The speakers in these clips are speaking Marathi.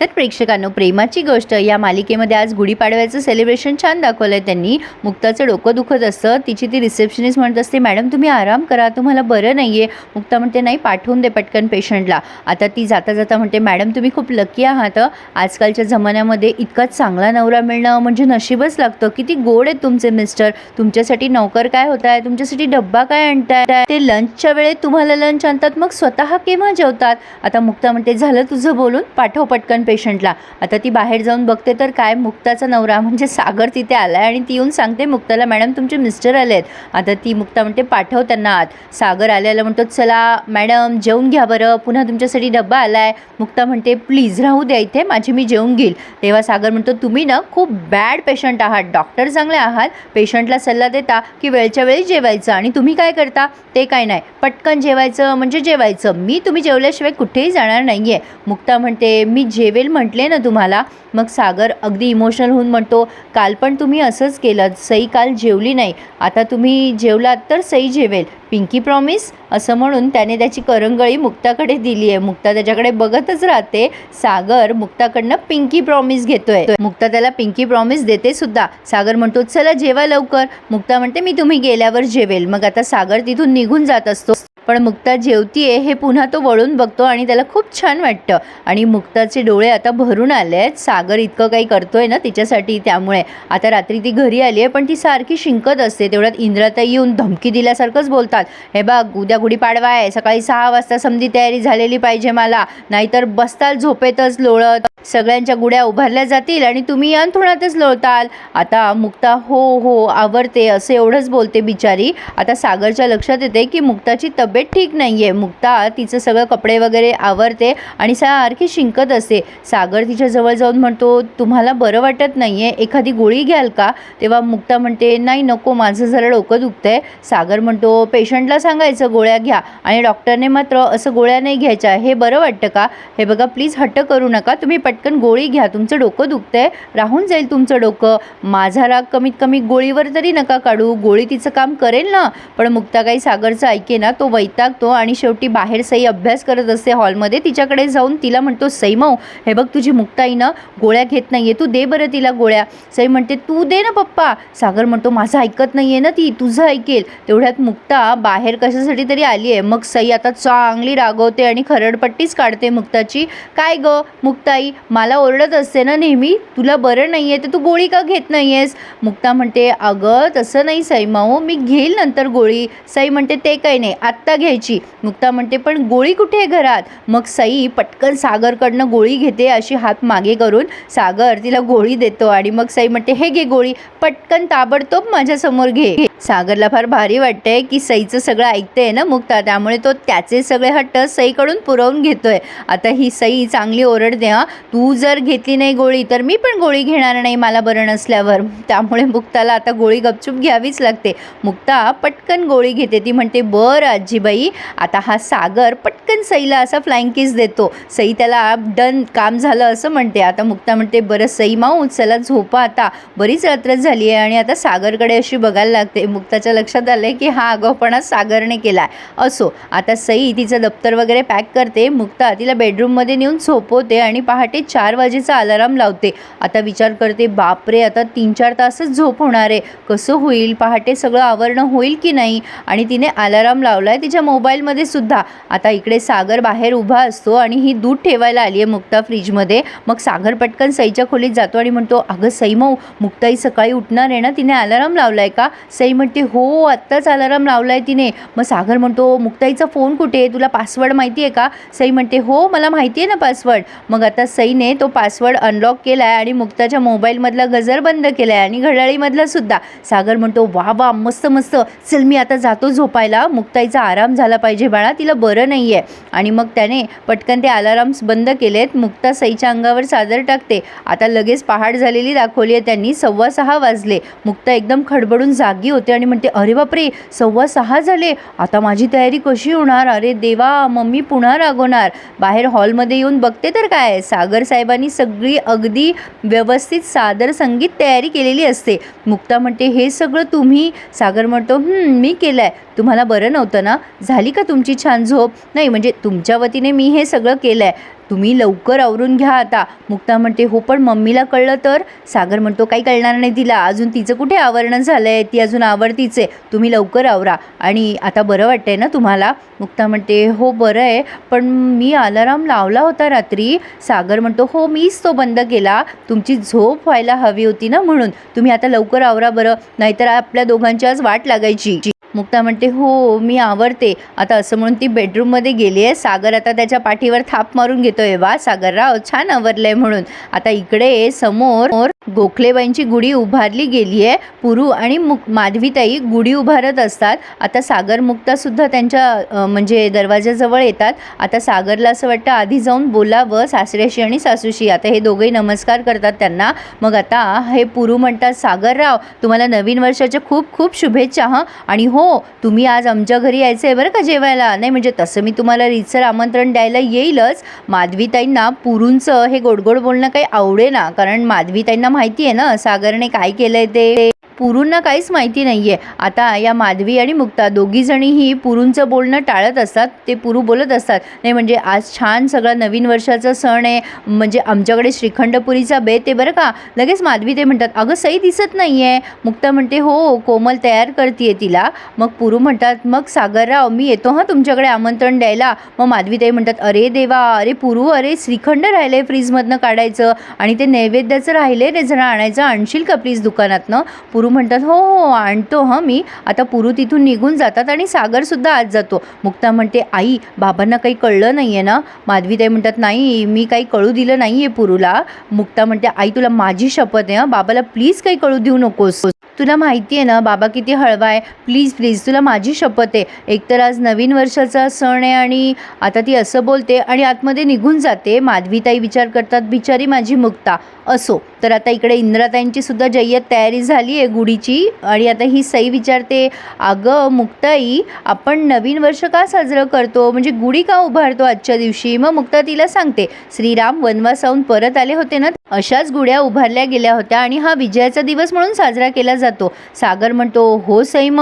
तर प्रेक्षकांनो प्रेमाची गोष्ट या मालिकेमध्ये आज गुढीपाडव्याचं सेलिब्रेशन छान दाखवलं आहे त्यांनी. मुक्ताचं डोकं दुखत असतं. तिची ती रिसेप्शनिस्ट म्हणत असते मॅडम तुम्ही आराम करा तुम्हाला बरं नाही आहे मुक्ता म्हणते नाही पाठवून दे पटकन पेशंटला आता ती जाता जाता म्हणते मॅडम तुम्ही खूप लकी आहात आजकालच्या जमान्यामध्ये इतका चांगला नवरा मिळणं म्हणजे नशीबच लागतं. किती गोड आहेत तुमचे मिस्टर तुमच्यासाठी नौकर काय होत आहे? तुमच्यासाठी डब्बा काय आणताय? ते लंचच्या वेळेत तुम्हाला लंच आणतात मग स्वतः केव्हा जेवतात? आता मुक्ता म्हणते झालं तुझं बोलून पाठव पटकन पेशंटला. आता ती बाहेर जाऊन बघते तर काय मुक्ताचा नवरा म्हणजे सागर तिथे आला आहे आणि ती येऊन सांगते मुक्ताला मॅडम तुमचे मिस्टर आले आहेत आता ती मुक्ता म्हणते पाठव त्यांना आत. सागर आल्याला म्हणतो चला मॅडम जेवून घ्या बरं पुन्हा तुमच्यासाठी डब्बा आहे मुक्ता म्हणते प्लीज राहू द्या इथे माझी मी जेवून घेईल. तेव्हा सागर म्हणतो तुम्ही ना खूप बॅड पेशंट आहात डॉक्टर चांगले आहात पेशंटला सल्ला देता की वेळच्या वेळी जेवायचं आणि तुम्ही काय करता? ते काय नाही पटकन जेवायचं म्हणजे जेवायचं. मी तुम्ही जेवल्याशिवाय कुठेही जाणार नाही आहे मुक्ता म्हणते मी जेवेल म्हटले ना तुम्हाला? मग सागर अगदी इमोशनल होऊन म्हणतो काल पण तुम्ही असंच केलं सई काल जेवली नाही. आता तुम्ही जेवलात तर सई जेवेल. पिंकी प्रॉमिस असं म्हणून त्याने त्याची करंगळी मुक्ताकडे दिली आहे. मुक्ता त्याच्याकडे बघतच राहते. सागर मुक्ताकडनं पिंकी प्रॉमिस घेतोय. मुक्ता त्याला पिंकी प्रॉमिस देते सुद्धा. सागर म्हणतो चला जेवा लवकर. मुक्ता म्हणते मी तुम्ही गेल्यावर जेवेल. मग आता सागर तिथून निघून जात असतो. पण मुक्ता जेवतीये हे पुन्हा तो वळून बघतो आणि त्याला खूप छान वाटतं. आणि मुक्ताचे डोळे आता भरून आले आहेत सागर इतकं काही करतोय ना तिच्यासाठी त्यामुळे. आता रात्री ती घरी आली आहे पण ती सारखी शिंकत असते. तेवढ्यात इंद्राताई येऊन धमकी दिल्यासारखंच बोलतात. हे बघ उद्या गुढीपाडवा आहे सकाळी सहा वाजता समधी तयारी झालेली पाहिजे मला. नाहीतर बसताल झोपेतच लोळत. सगळ्यांच्या गुड्या उभारल्या जातील आणि तुम्ही अंथरुणातच लोळताल. आता मुक्ता हो हो आवरते. असं एवढंच बोलते बिचारी. आता सागरच्या लक्षात येते की मुक्ताची तब्येत ठीक नाही आहे मुक्ता तिचं सगळं कपडे वगैरे आवरते आणि सारखी शिंकत असते. सागर तिच्या जवळ जाऊन म्हणतो तुम्हाला बरं वाटत नाही आहे एखादी गोळी घ्याल का? तेव्हा मुक्ता म्हणते नाही नको माझं जरा डोकं दुखतं आहे सागर म्हणतो पेशंटला सांगायचं गोळ्या घ्या. आणि डॉक्टरने मात्र असं गोळ्या नाही घ्यायच्या. हे बरं वाटतं का? हे बघा प्लीज हट्ट करू नका. तुम्ही पटकन गोळी घ्या. तुमचं डोकं दुखतंय. राहून जाईल तुमचं डोकं. माझा राग कमीत कमी गोळीवर तरी नका काढू. गोळी तिचं काम करेल ना? पण मुक्ता काही सागरचं ऐके ना तो वै वैतागतो आणि शेवटी बाहेर सई अभ्यास करत असते हॉलमध्ये. तिच्याकडे जाऊन तिला म्हणतो सईमऊ हे बघ तुझी मुक्ताई ना गोळ्या घेत नाहीये. तू दे बरं तिला गोळ्या. सई म्हणते तू दे ना पप्पा. सागर म्हणतो माझं ऐकत नाहीये ना ती तुझं ऐकेल. तेवढ्यात मुक्ता बाहेर कशासाठी तरी आली आहे. मग सई आता चांगली रागवते आणि खरडपट्टीच काढते मुक्ताची. काय ग मुक्ताई मला ओरडत असते ना नेहमी? तुला बरं नाही आहे तर तू गोळी का घेत नाही आहेस मुक्ता म्हणते अगं तसं नाही सईमाऊ मी घेईल नंतर गोळी. सई म्हणते ते काही नाही. आत्ता घ्यायची. मुक्ता म्हणते पण गोळी कुठे आहे घरात? मग सई पटकन सागरकडनं गोळी घेते अशी हात मागे करून सागर तिला गोळी देतो आणि मग सई म्हणते हे घे गोळी पटकन ताबडतोब माझ्यासमोर घे. सागरला फार भारी वाटतंय की सईचं सगळं ऐकतंय ना मुक्ता त्यामुळे तो त्याचे सगळे हट्ट सईकडून पुरवून घेतोय. आता ही सई चांगली ओरडते हा तू जर घेतली नाही गोळी तर मी पण गोळी घेणार नाही मला बरं नसल्यावर. त्यामुळे मुक्ताला आता गोळी गपचूप घ्यावीच लागते. मुक्ता पटकन गोळी घेते ती म्हणते बरं बाई आता हा सागर पटकन सईला असा फ्लाइंग किस देतो. सई त्याला डन काम झालं असं म्हणते. आता मुक्ता म्हणते बरं सई माऊ चला झोपा आता. बरीच रात्र झाली आहे आणि आता सागरकडे अशी बघायला लागते. मुक्ताच्या लक्षात आलं आहे की हा आगाऊपणा सागरने केला आहे असो आता सई तिचं दप्तर वगैरे पॅक करते. मुक्ता तिला बेडरूममध्ये नेऊन झोपवते आणि पहाटे चार वाजेचा अलाराम लावते. आता विचार करते बापरे आता तीन चार तासच झोप होणार आहे. कसं होईल? पहाटे सगळं आवरणं होईल की नाही? आणि तिने अलाराम लावला आहे तिच्या मोबाईलमध्ये सुद्धा. आता इकडे सागर बाहेर उभा असतो आणि ही दूध ठेवायला आली आहे मुक्ता फ्रीजमध्ये. मग सागर पटकन सईच्या खोलीत जातो आणि म्हणतो अगं सई मऊ मुक्ताई सकाळी उठणार आहे ना? तिने अलाराम लावला आहे का? सई म्हणते हो आत्ताच अलाराम लावला आहे तिने. मग सागर म्हणतो मुक्ताईचा फोन कुठे आहे? तुला पासवर्ड माहिती आहे का? सई म्हणते हो मला माहिती आहे ना पासवर्ड मग आता सईने तो पासवर्ड अनलॉक केला आहे आणि मुक्ताच्या मोबाईलमधला गजर बंद केला आहे आणि घड्याळीमधला सुद्धा. सागर म्हणतो वा वा मस्त मस्त. चल मी आता जातो झोपायला. मुक्ताईचा आराम आराम झाला पाहिजे बाळा तिला बरं नाही आहे आणि मग त्याने पटकन ते अलाराम्स बंद केलेत. मुक्ता सईच्या अंगावर चादर टाकते. आता लगेच पहाट झालेली दाखवली आहे त्यांनी. सव्वा सहा वाजले. मुक्ता एकदम खडबडून जागी होते आणि म्हणते अरे बापरे सव्वा सहा झाले. आता माझी तयारी कशी होणार? अरे देवा मम्मी पुन्हा रागवणार. बाहेर हॉलमध्ये येऊन बघते तर काय? सागर साहेबांनी सगळी अगदी व्यवस्थित सादर संगीत तयारी केलेली असते. मुक्ता म्हणते हे सगळं तुम्ही? सागर म्हणतो मी केलं आहे तुम्हाला बरं नव्हतं ना? झाली का तुमची छान झोप? नाही म्हणजे तुमच्या वतीने मी हे सगळं केलं आहे तुम्ही लवकर आवरून घ्या आता. मुक्ता म्हणते हो पण मम्मीला कळलं तर? सागर म्हणतो काही कळणार नाही तिला. अजून तिचं कुठे आवरणं झालं आहे ती अजून आवडतीच आहे. तुम्ही लवकर आवरा. आणि आता बरं वाटतंय ना तुम्हाला? मुक्ता म्हणते हो बरं आहे. पण मी अलाराम लावला होता रात्री. सागर म्हणतो हो मीच तो बंद केला. तुमची झोप व्हायला हवी होती ना म्हणून. तुम्ही आता लवकर आवरा बरं. नाहीतर आपल्या दोघांची आज वाट लागायची. मुक्ता म्हणते हो मी आवडते आता असं म्हणून ती बेडरूममध्ये गेली आहे. सागर आता त्याच्या पाठीवर थाप मारून घेतोय. वा सागरराव छान आवरलंय म्हणून. आता इकडे समोर गोखलेबाईंची गुढी उभारली गेली आहे. पुरू आणि मुक माधवीताई गुढी उभारत असतात. आता सागर मुक्तासुद्धा त्यांच्या म्हणजे दरवाजाजवळ येतात. आता सागरला असं वाटतं आधी जाऊन बोलावं सासऱ्याशी आणि सासूशी. आता हे दोघेही नमस्कार करतात त्यांना. मग आता हे पुरू म्हणतात सागरराव तुम्हाला नवीन वर्षाच्या खूप खूप शुभेच्छा हं. आणि हो तुम्ही आज आमच्या घरी यायचं आहे बरं का जेवायला? नाही म्हणजे तसं मी तुम्हाला रीतसर आमंत्रण द्यायला येईलच. माधवीताईंना पुरूंचं हे गोडगोड बोलणं काही आवडेना. कारण माधवीताईंना माहिती आहे ना सागरने काय केलंय ते? पुरूंना काहीच माहिती नाही आहे आता या माधवी आणि मुक्ता दोघीजणीही पुरूंचं बोलणं टाळत असतात. ते पुरू बोलत असतात. नाही म्हणजे आज छान सगळा नवीन वर्षाचा सण आहे. म्हणजे आमच्याकडे श्रीखंडपुरीचा बेत आहे बरं का? लगेच माधवी ते म्हणतात अगं सई दिसत नाही आहे मुक्ता म्हणते हो, हो कोमल तयार करते तिला. मग पुरू म्हणतात मग सागरराव मी येतो हां तुमच्याकडे आमंत्रण द्यायला. मग माधवीताई म्हणतात अरे देवा अरे पुरू अरे श्रीखंड राहिलं आहे फ्रीजमधनं काढायचं आणि ते नैवेद्याचं राहिले रे जरा आणायचं आणशील का प्लीज दुकानातनं? पुरू म्हणतात हो, हो हो आणतो हं मी. आता पुरू तिथून निघून जातात आणि सागरसुद्धा आज जातो. मुक्ता म्हणते आई बाबांना काही कळलं नाही आहे ना? माधवीताई म्हणतात नाही मी काही कळू दिलं नाही आहे पुरूला. मुक्ता म्हणते आई तुला माझी शपथ आहे हं? बाबाला प्लीज काही कळू देऊ नकोस. तुला माहिती आहे ना बाबा किती हळवा आहे. प्लीज प्लीज तुला माझी शपथ आहे. एकतर आज नवीन वर्षाचा सण आहे आणि आता ती असं बोलते आणि आतमध्ये निघून जाते. माधवीताई विचार करतात बिचारी माझी मुक्ता. असो. तर आता इकडे इंद्राताईंची सुद्धा जय्यत तयारी झाली आहे गुढीची आणि आता ही सई विचारते अगं मुक्ताई आपण नवीन वर्ष का साजरं करतो? म्हणजे गुढी का उभारतो आजच्या दिवशी? मग मुक्ता तिला सांगते श्रीराम वनवासाहून परत आले होते ना अशाच गुढ्या उभारल्या गेल्या होत्या आणि हा विजयाचा दिवस म्हणून साजरा केला जातो. सागर म्हणतो हो सैम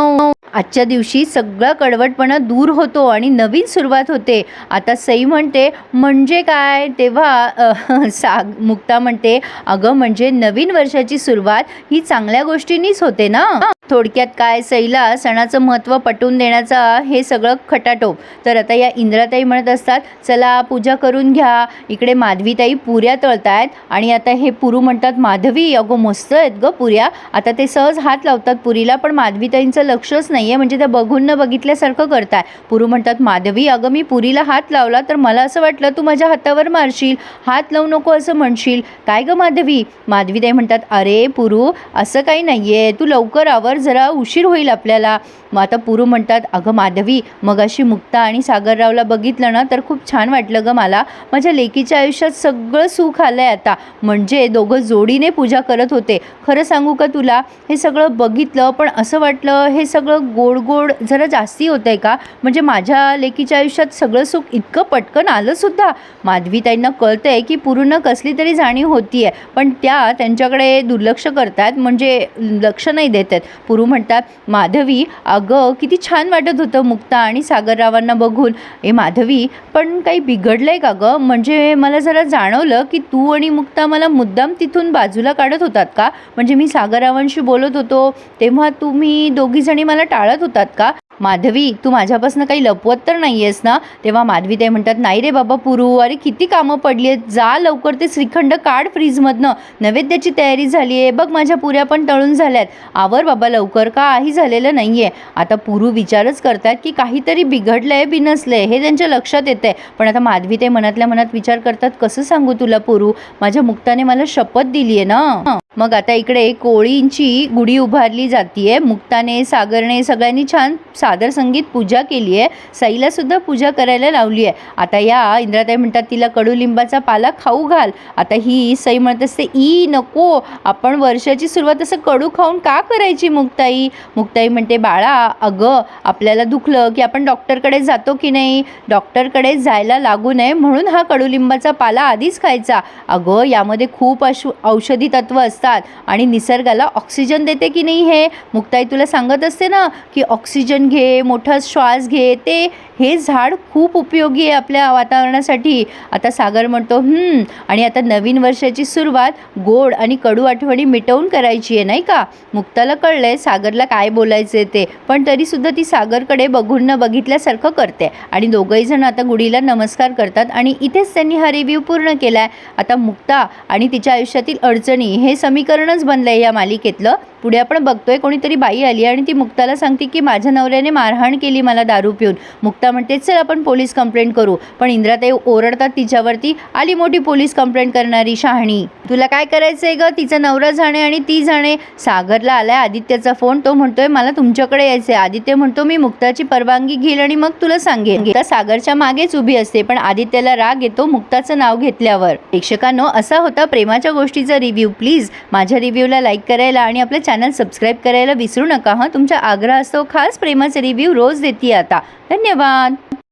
आजच्या दिवशी सगळं कडवटपणा दूर होतो आणि नवीन सुरुवात होते. आता सई म्हणते म्हणजे काय? तेव्हा साग मुक्ता म्हणते अगं म्हणजे नवीन वर्षाची सुरुवात ही चांगल्या गोष्टींनीच होते ना? थोडक्यात काय सईला सणाचं महत्त्व पटवून देण्याचा हे सगळं खटाटोप. तर आता या इंद्राताई म्हणत असतात चला पूजा करून घ्या. इकडे माधवीताई पुऱ्या तळतायत आणि आता हे पुरू म्हणतात माधवी अगो मस्त आहेत ग पुऱ्या. आता ते सहज हात लावतात पुरीला पण माधवीताईंचं लक्षच नाही आहे म्हणजे त्या बघून न बघितल्यासारखं करताय. पुरू म्हणतात माधवी अगं मी पुरीला हात लावला तर मला असं वाटलं तू माझ्या हातावर मारशील. हात लावू नको असं म्हणशील. काय गं माधवी? माधवीताई म्हणतात अरे पुरू असं काही नाही आहे तू लवकर आवर जरा उशीर होईल आपल्याला. मग आता पुरू म्हणतात अगं माधवी मग अशी मुक्ता आणि सागररावला बघितलं ना तर खूप छान वाटलं गं मला. माझ्या लेकीच्या आयुष्यात सगळं सुख आलं आहे आता. म्हणजे दोघं जोडीने पूजा करत होते. खरं सांगू का तुला? हे सगळं बघितलं पण असं वाटलं हे सगळं गोड गोड जरा जास्ती होतं आहे का? म्हणजे माझ्या लेकीच्या आयुष्यात सगळं सुख इतकं पटकन आलंसुद्धा माधवीताईंना कळतं आहे की पूर्ण कसली तरी जाणीव होती आहे पण त्या त्यांच्याकडे दुर्लक्ष करतात म्हणजे लक्ष नाही देत आहेत पुरू म्हणतात माधवी अगं किती छान वाटत होतं मुक्ता आणि सागररावांना बघून. ए माधवी पण काही बिघडलं आहे का गं? म्हणजे मला जरा जाणवलं की तू आणि मुक्ता मला मुद्दाम तिथून बाजूला काढत होतात का? म्हणजे मी सागररावांशी बोलत होतो तेव्हा तुम्ही दोघीजणी मला टाळत होतात का? माधवी तू माझ्यापासून काही लपवत तर नाही आहेस ना? तेव्हा माधवी ते म्हणतात नाही रे बाबा पुरू. अरे किती कामं पडली आहेत. जा लवकर ते श्रीखंड काढ फ्रीजमधनं. नैवेद्याची तयारी झाली आहे. बघ माझ्या पुऱ्या पण तळून झाल्यात. आवर बाबा लवकर. काही झालेलं नाही आहे आता पुरू विचारच करतात की काहीतरी बिघडलं आहे बिनसलं आहे हे त्यांच्या लक्षात येतं आहे पण आता माधवी ते मनातल्या मनात विचार करतात कसं सांगू तुला पुरू? माझ्या मुक्ताने मला शपथ दिली आहे ना? मग आता इकडे कोळींची गुढी उभारली जातीये. मुक्ताने सागरने सगळ्यांनी छान सादर संगीत पूजा केली आहे साईलासुद्धा पूजा करायला लावली आहे आता या इंद्राताई म्हणतात तिला कडुलिंबाचा पाला खाऊ घाल. आता ही सई म्हणत असते ई नको. आपण वर्षाची सुरुवात असं कडू खाऊन का करायची मुक्ताई? मुक्ताई म्हणते बाळा अगं आपल्याला दुखलं की आपण डॉक्टरकडे जातो की नाही? डॉक्टरकडे जायला लागू नये म्हणून हा कडुलिंबाचा पाला आधीच खायचा. अगं यामध्ये खूप अश औषधी तत्व असतात आणि निसर्गाला ऑक्सिजन देते की नाही हे? मुक्ताई तुला सांगत असते ना की ऑक्सिजन घे मोठा श्वास घे ते हे झाड खूप उपयोगी आहे आपल्या वातावरणासाठी. आता सागर म्हणतो आणि आता नवीन वर्षाची सुरुवात गोड आणि कडू आठवणी मिटवून करायची आहे नाही का? मुक्ताला कळलंय सागरला काय बोलायचे ते पण तरीसुद्धा ती सागरकडे बघून न बघितल्यासारखं करते. आणि दोघंही जण आता गुढीला नमस्कार करतात आणि इथेच त्यांनी हा रिव्ह्यू पूर्ण केला आहे आता मुक्ता आणि तिच्या आयुष्यातील अडचणी हे समीकरणच बनलं आहे या मालिकेतलं. पुढे आपण बघतोय कोणीतरी बाई आली आणि ती मुक्ताला सांगते की माझ्या नवऱ्याने मारहाण केली मला दारू पिऊन. मुक्ता म्हणते चल आपण पोलीस कंप्लेंट करू. पण इंद्राताई ओरडतात तिच्यावरती आली मोठी पोलीस कंप्लेंट करणारी शहाणी. तुला काय करायचंय ग? तिचा नवरा जाणे आणि ती जाणे सागरला आलाय आदित्यचा फोन. तो म्हणतोय मला तुमच्याकडे यायचंय. आदित्य म्हणतो मी मुक्ताची परवानगी घेईल आणि मग तुला सांगेन. मुक्ता सागरच्या मागेच उभी असते पण आदित्याला राग येतो मुक्ताचं नाव घेतल्यावर. प्रेक्षकांनो असा होता प्रेमाच्या गोष्टीचा रिव्ह्यू. प्लीज माझ्या रिव्ह्यूला लाईक करायला आणि आपलं चॅनल सबस्क्राईब करायला विसरू नका हां. तुमचा आग्रह असतो खास प्रेमाचा रिव्ह्यू रोज देते आता. धन्यवाद. ধন্যবাদ